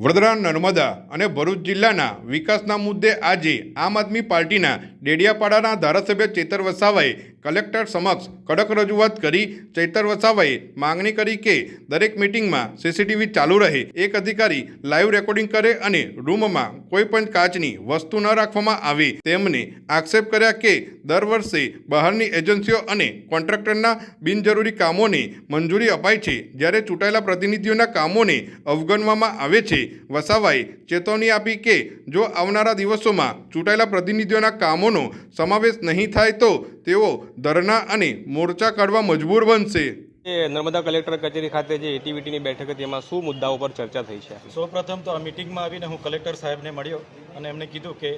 વડોદરા નર્મદા અને ભરૂચ જિલ્લાના વિકાસના મુદ્દે આજે આમ આદમી પાર્ટીના ડેડિયાપાડાના ધારાસભ્ય ચેતર વસાવાએ કલેક્ટર સમક્ષ કડક રજૂઆત કરી ચૈતર વસાવાએ માંગણી કરી કે દરેક મિટિંગમાં સીસીટીવી ચાલુ રહે. એક અધિકારી લાઈવ રેકોર્ડિંગ કરે અને રૂમમાં કોઈ પણ કાચની વસ્તુ ન રાખવામાં આવે. તેમને આક્ષેપ કર્યા કે દર વર્ષે બહારની એજન્સીઓ અને કોન્ટ્રાક્ટરના બિનજરૂરી કામોને મંજૂરી અપાય છે. જ્યારે ચૂંટાયેલા પ્રતિનિધિઓના કામોને અવગણવામાં આવે છે. વસાવાએ ચેતવણી આપી કે જો આવનારા દિવસોમાં ચૂંટાયેલા પ્રતિનિધિઓના કામોનો સમાવેશ નહીં થાય તો તેઓ ધરણા અને મોરચા કાઢવા મજબૂર બનશે. નર્મદા કલેક્ટર કચેરી ખાતે જે એટીવીટીની બેઠક હતી એમાં શું મુદ્દાઓ પર ચર્ચા થઈ છે? સૌપ્રથમ તો આ મિટિંગમાં આવીને હું કલેક્ટર સાહેબને મળ્યો અને એમને કીધું કે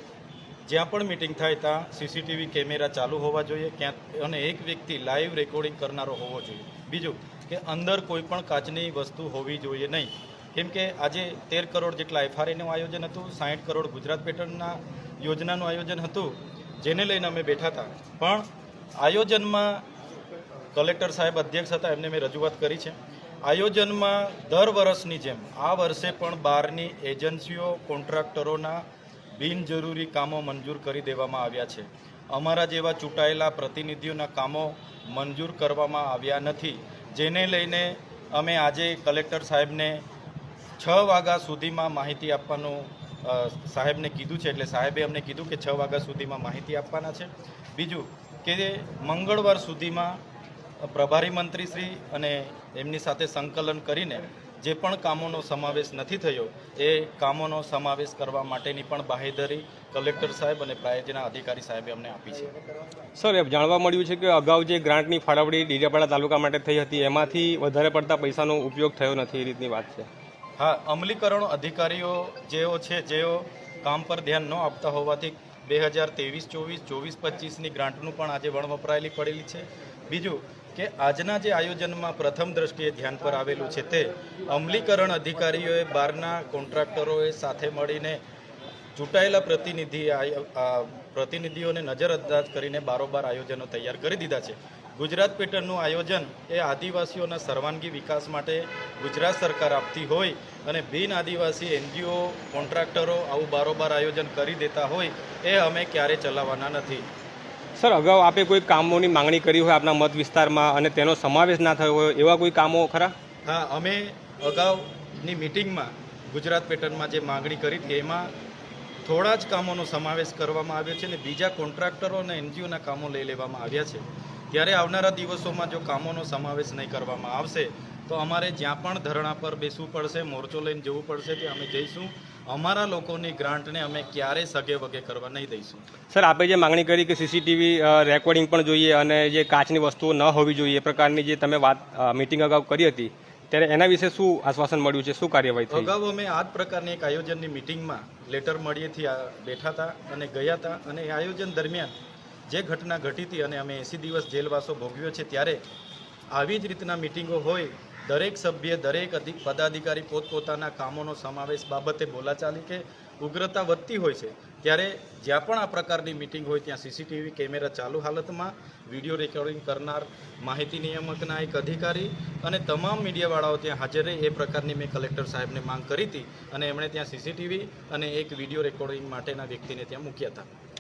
જ્યાં પણ મિટિંગ થાય ત્યાં સીસીટીવી કેમેરા ચાલુ હોવા જોઈએ ક્યાં અને એક વ્યક્તિ લાઈવ રેકોર્ડિંગ કરનારો હોવો જોઈએ. બીજું કે અંદર કોઈ પણ કાચની વસ્તુ હોવી જોઈએ નહીં. કેમ કે આજે તેર કરોડ જેટલા એફઆરઆઈનું આયોજન હતું સાહીઠ કરોડ ગુજરાત પેટર્નના યોજનાનું આયોજન હતું જેને લઈને અમે બેઠા હતા. પણ આયોજનમાં કલેક્ટર સાહેબ અધ્યક્ષ હતા, એમને મેં રજૂઆત કરી છે. આયોજનમાં દર વર્ષની જેમ, આ વર્ષે પણ બહારની એજન્સીઓ, કોન્ટ્રાક્ટરોના બિનજરૂરી કામો મંજૂર કરી દેવામાં આવ્યા છે. અમારા જેવા ચૂંટાયેલા પ્રતિનિધિઓના કામો મંજૂર કરવામાં આવ્યા નથી. જેને લઈને અમે આજે કલેક્ટર સાહેબને છ વાગ્યા સુધીમાં માહિતી આપવાનું સાહેબને કીધું છે. એટલે સાહેબે અમને કીધું કે છ વાગ્યા સુધીમાં માહિતી આપવાના છે. બીજું કે મંગળવાર સુધીમાં પ્રભારી મંત્રીશ્રી અને એમની સાથે સંકલન કરીને જે પણ કામોનો સમાવેશ નથી થયો એ કામોનો સમાવેશ કરવા માટેની પણ બાહેધરી કલેક્ટર સાહેબ અને પ્રાયોજના અધિકારી સાહેબે અમને આપી છે. સર એ જાણવા મળ્યું છે કે અગાઉ જે ગ્રાન્ટની ફાળવણી ડીજાપાડા તાલુકા માટે થઈ હતી એમાંથી વધારે પડતા પૈસાનો ઉપયોગ થયો નથી એ રીતની વાત છે. હા અમલીકરણ અધિકારીઓ જેઓ છે જેઓ કામ પર ધ્યાન ન આપતા હોવાથી બે હજાર ત્રેવીસ, ચોવીસ ચોવીસ, પચીસની ગ્રાન્ટનું પણ આજે વણવપરાયેલી પડેલી છે. બીજું કે આજના જે આયોજનમાં પ્રથમ દ્રષ્ટિએ ધ્યાન પર આવેલું છે તે અમલીકરણ અધિકારીઓએ બહારના કોન્ટ્રાક્ટરોએ સાથે મળીને ચૂંટાયેલા પ્રતિનિધિ પ્રતિનિધિઓને નજરઅંદાજ કરીને બારોબાર આયોજનો તૈયાર કરી દીધા છે. ગુજરાત પેટર્નનું આયોજન એ આદિવાસીઓના સર્વાંગી વિકાસ માટે ગુજરાત સરકાર આપતી હોય અને બિન આદિવાસી એનજીઓ કોન્ટ્રાક્ટરો આવું બારોબાર આયોજન કરી દેતા હોય એ અમે ક્યારે ચલાવવાના નથી. સર અગાઉ આપે કોઈ કામોની માંગણી કરી હોય આપના મત વિસ્તારમાં અને તેનો સમાવેશ ના થયો હોય એવા કોઈ કામો ખરા? હા અમે અગાઉની મિટિંગમાં ગુજરાત પેટર્નમાં જે માંગણી કરી હતી એમાં થોડા જ કામોનો સમાવેશ કરવામાં આવ્યો છે અને બીજા કોન્ટ્રાક્ટરો અને એનજીઓના કામો લઈ લેવામાં આવ્યા છે. ત્યારે આવનારા દિવસોમાં જો કામોનો સમાવેશ નહીં કરવામાં આવશે તો અમારે જ્યાં પણ ધરણા પર બેસવું પડશે મોરચો લઈને જવું પડશે કે અમે જઈશું અમારા લોકોની ગ્રાન્ટને અમે ક્યારેય સગે વગે કરવા નહીં દઈશું. સર આપે જે માંગણી કરી કે સીસીટીવી રેકોર્ડિંગ પણ જોઈએ અને જે કાચની વસ્તુઓ ન હોવી જોઈએ એ પ્રકારની જે તમે વાત મિટિંગ અગાઉ કરી હતી ત્યારે એના વિશે શું આશ્વાસન મળ્યું છે? શું કાર્યવાહી થઈ? અગાઉ અમે આ જ પ્રકારની એક આયોજનની મિટિંગમાં લેટર મળીએથી આ બેઠા હતા અને ગયા હતા અને એ આયોજન દરમિયાન જે ઘટના ઘટી હતી અને અમે એંસી દિવસ જેલવાસો ભોગવ્યો છે, ત્યારે આવી જ રીતના મિટિંગો હોય, દરેક સભ્ય દરેક અધિક, પદાધિકારી પોતપોતાના કામોનો સમાવેશ બાબતે બોલાચાલી કે ઉગ્રતા વધતી હોય છે, ત્યારે જ્યાં પણ આ પ્રકારની મિટિંગ હોય, ત્યાં સીસીટીવી કેમેરા ચાલુ હાલતમાં, વીડિયો રેકોર્ડિંગ કરનાર માહિતી નિયામકના એક અધિકારી અને તમામ મીડિયાવાળાઓ ત્યાં હાજર રહે, એ પ્રકારની મેં કલેક્ટર સાહેબને માંગ કરી હતી અને એમણે ત્યાં સીસીટીવી અને એક વીડિયો રેકોર્ડિંગ માટેના વ્યક્તિને ત્યાં મૂક્યા હતા.